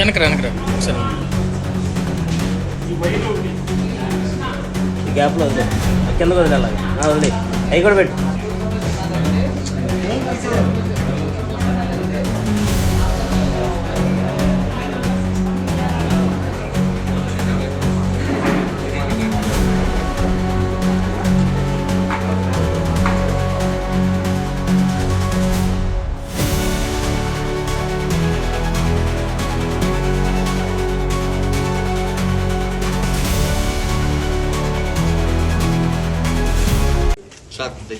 వెనకరా వెనకరా సరే గ్యాప్లో వదిలే. కింద వదిలేలాగా వదిలే అవి కూడా పెట్టు. సార్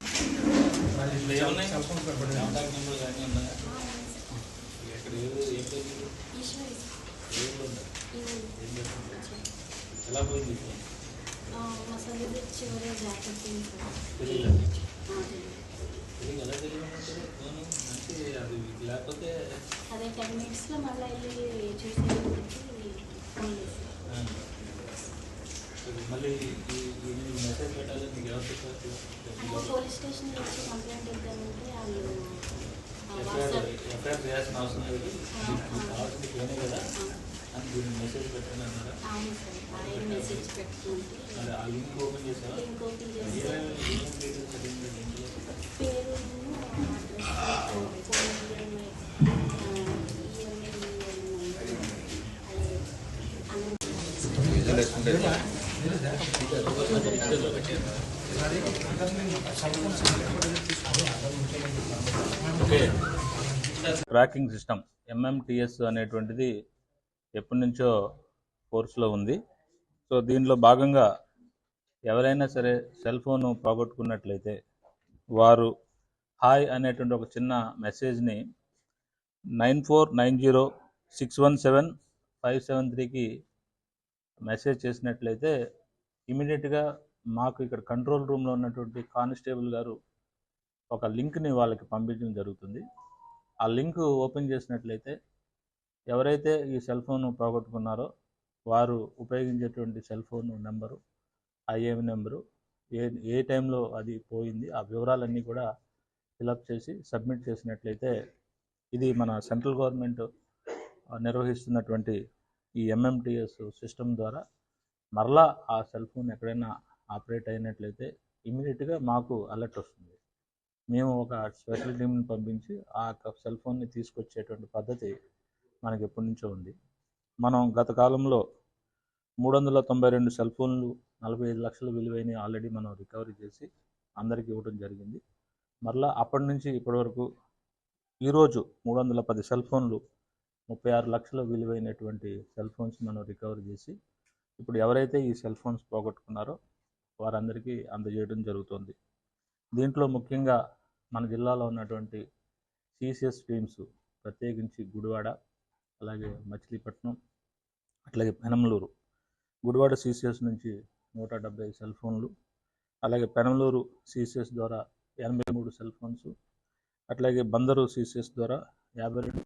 ఎలా పోయింది? మసాలా చివరి జాకెట్ ఎలా తెలియదు అది లేకపోతే అదే టెన్ మినిట్స్లో మళ్ళీ వెళ్ళి మళ్ళీ మెసేజ్ పెట్టాలి మీకు అంటే పోలీస్ స్టేషన్ వచ్చి కంప్లైంట్ ఇద్దామంటే వాళ్ళు ఎఫ్ఐఆర్ చేయాల్సిన అవసరం లేదు. మీకు కావాల్సింది ఫోనే కదా. అని దీన్ని మెసేజ్ పెట్టండి అన్నారా? అది ఆ లింక్ ఓపెన్ పేరు విజువల్ వేసుకుంటే ట్రాకింగ్ సిస్టమ్ ఎంఎంటిఎస్ అనేటువంటిది ఎప్పటి నుంచో కోర్సులో ఉంది. సో దీనిలో భాగంగా ఎవరైనా సరే సెల్ ఫోన్ పోగొట్టుకున్నట్లయితే వారు హాయ్ అనేటువంటి ఒక చిన్న మెసేజ్ని nine four nine zero six one seven five seven త్రీకి మెసేజ్ చేసినట్లయితే ఇమీడియట్గా మాకు ఇక్కడ కంట్రోల్ రూమ్లో ఉన్నటువంటి కానిస్టేబుల్ గారు ఒక లింక్ని వాళ్ళకి పంపించడం జరుగుతుంది. ఆ లింక్ ఓపెన్ చేసినట్లయితే ఎవరైతే ఈ సెల్ ఫోన్ పోగొట్టుకున్నారో వారు ఉపయోగించేటువంటి cell phone number IAM number ఏ ఏ టైంలో అది పోయింది ఆ వివరాలన్నీ కూడా ఫిలప్ చేసి సబ్మిట్ చేసినట్లయితే ఇది మన సెంట్రల్ గవర్నమెంట్ నిర్వహిస్తున్నటువంటి ఈ ఎంఎంటిఎస్ సిస్టమ్ ద్వారా మరలా ఆ సెల్ ఫోన్ ఎక్కడైనా ఆపరేట్ అయినట్లయితే ఇమీడియట్గా మాకు అలర్ట్ వస్తుంది. మేము ఒక స్పెషల్ టీంని పంపించి ఆ యొక్క సెల్ ఫోన్ని తీసుకొచ్చేటువంటి పద్ధతి మనకి ఎప్పటి నుంచో ఉంది. మనం గత కాలంలో మూడు వందల తొంభై రెండు సెల్ ఫోన్లు నలభై ఐదు లక్షల విలువైనవి ఆల్రెడీ మనం రికవరీ చేసి అందరికీ ఇవ్వడం జరిగింది. మరలా అప్పటి నుంచి ఇప్పటి వరకు ఈరోజు మూడు వందల పది సెల్ ఫోన్లు ముప్పై ఆరు లక్షల విలువైనటువంటి సెల్ ఫోన్స్ మనం రికవరీ చేసి ఇప్పుడు ఎవరైతే ఈ సెల్ ఫోన్స్ పోగొట్టుకున్నారో వారందరికీ అందజేయడం జరుగుతుంది. దీంట్లో ముఖ్యంగా మన జిల్లాలో ఉన్నటువంటి సిసిఎస్ టీమ్స్ ప్రత్యేకించి గుడివాడ అలాగే మచిలీపట్నం అట్లాగే పెనమలూరు. గుడివాడ సిసిఎస్ నుంచి నూట డెబ్బై సెల్ ఫోన్లు అలాగే పెనమలూరు సిసిఎస్ ద్వారా ఎనభై మూడు సెల్ ఫోన్స్ అట్లాగే బందరు సిసిఎస్ ద్వారా యాభై రెండు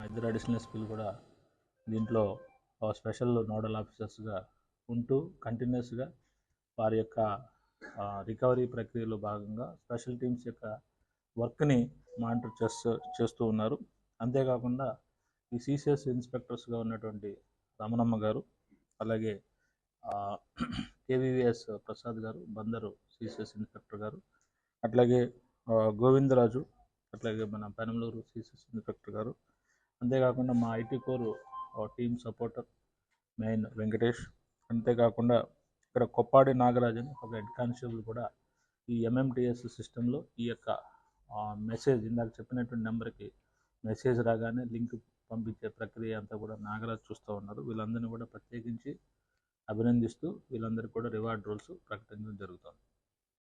ఇద్దరు అడిషనల్ ఎస్పీలు కూడా దీంట్లో స్పెషల్ నోడల్ ఆఫీసర్స్గా ఉంటూ కంటిన్యూస్గా వారి యొక్క రికవరీ ప్రక్రియలో భాగంగా స్పెషల్ టీమ్స్ యొక్క వర్క్ని మానిటర్ చేస్తూ చేస్తూ ఉన్నారు. అంతేకాకుండా ఈ సిసిఎస్ ఇన్స్పెక్టర్స్గా ఉన్నటువంటి రమణమ్మ గారు అలాగే కేవీవీఎస్ ప్రసాద్ గారు బందరు సిసిఎస్ ఇన్స్పెక్టర్ గారు అట్లాగే గోవిందరాజు అట్లాగే మన పెనమలూరు సిసిఎస్ ఇన్స్పెక్టర్ గారు అంతేకాకుండా మా ఐటీ కోరు టీమ్ సపోర్టర్ మెయిన్ వెంకటేష్. అంతేకాకుండా ఇక్కడ కొప్పాడి నాగరాజన్ ఒక హెడ్ కానిస్టేబుల్ కూడా ఈ ఎంఎంటిఎస్ సిస్టంలో ఈ యొక్క మెసేజ్ ఇందాక చెప్పినటువంటి నెంబర్కి మెసేజ్ రాగానే లింక్ పంపించే ప్రక్రియ అంతా కూడా నాగరాజ్ చూస్తూ ఉన్నారు. వీళ్ళందరినీ కూడా ప్రత్యేకించి అభినందిస్తూ వీళ్ళందరికీ కూడా రివార్డ్ రూల్స్ ప్రకటించడం జరుగుతుంది.